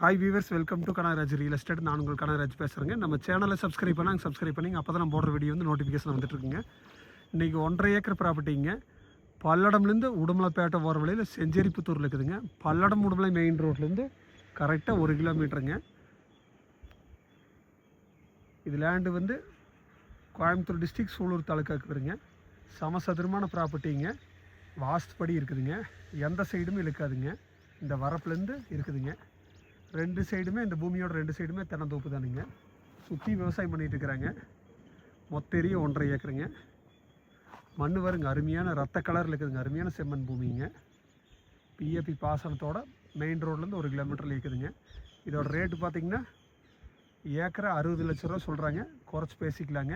Hi viewers welcome to Kanagaraj real estate நான் உங்கள் கனகராஜ் பேசுகிறேங்க நம்ம சேனலை சப்ஸ்கிரைப் பண்ணாங்க சப்ஸ்கிரைப் பண்ணிங்க அப்போ தான் நம்ம போடுற வீடியோ வந்து நோட்டிஃபிகேஷன் வந்துட்டுருக்குங்க இன்றைக்கி ஒன்றரை ஏக்கர் ப்ராப்பர்ட்டிங்க பல்லடம்லேருந்து உடுமலைப்பேட்டை போகிற வழியில் செஞ்சேரிப்புத்தூரில் இருக்குதுங்க. பல்லடம் உடுமலை மெயின் ரோட்லேருந்து கரெக்டாக ஒரு கிலோமீட்டருங்க இது லேண்டு வந்து கோயம்புத்தூர் டிஸ்ட்ரிக்ட் சூலூர் தாலுக்காவுக்கு வருங்க. சமசதுரமான ப்ராப்பர்ட்டிங்க வாஸ்துபடி இருக்குதுங்க. எந்த சைடும் இழுக்காதுங்க. இந்த வரப்புலேருந்து இருக்குதுங்க. ரெண்டு சைடுமே இந்த பூமியோட ரெண்டு சைடுமே தென்னந்தோப்பு தானுங்க. சுற்றி விவசாயம் பண்ணிகிட்டு இருக்கிறாங்க. மொத்த ஏரியா ஒன்றரை ஏக்கருங்க. மண் வருங்க அருமையான ரத்த கலரில் இருக்குதுங்க. அருமையான செம்மண் பூமிங்க. பிஏபி பாசனத்தோட மெயின் ரோட்லேருந்து ஒரு கிலோமீட்டரில் இருக்குதுங்க. இதோட ரேட்டு பார்த்தீங்கன்னா ஏக்கரை அறுபது லட்ச ரூபா சொல்கிறாங்க குறைச்சி பேசிக்கலாங்க.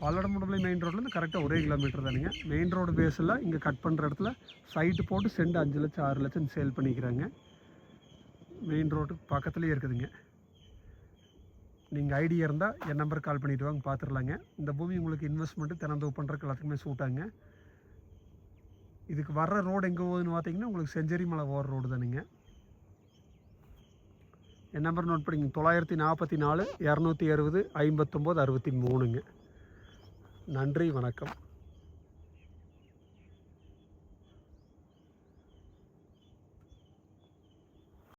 பல்லடம் முடமலை மெயின் ரோட்லேருந்து கரெக்டாக ஒரே கிலோமீட்டர் தானுங்க. மெயின் ரோடு பேஸில் இங்கே கட் பண்ணுற இடத்துல சைட்டு போட்டு செண்டு அஞ்சு லட்சம் ஆறு லட்சம் சேல் பண்ணிக்கிறாங்க. மெயின் ரோட்டுக்கு பக்கத்துலேயே இருக்குதுங்க. நீங்கள் ஐடியா இருந்தால் என் நம்பர் கால் பண்ணிட்டு வாங்க பார்த்துடலாங்க இந்த பூமி உங்களுக்கு இன்வெஸ்ட்மெண்ட்டு திறந்து பண்ணுறதுக்கு எல்லாத்துக்குமே சூட்டாங்க இதுக்கு வர்ற ரோடு எங்கே போகுதுன்னு பார்த்தீங்கன்னா உங்களுக்கு செஞ்சேரி மலை ஓர ரோடு தானுங்க. என் நம்பர் நோட் பண்ணிங்க தொள்ளாயிரத்தி நாற்பத்தி நாலு இரநூத்தி அறுபது ஐம்பத்தொம்போது அறுபத்தி மூணுங்க. நன்றி வணக்கம்.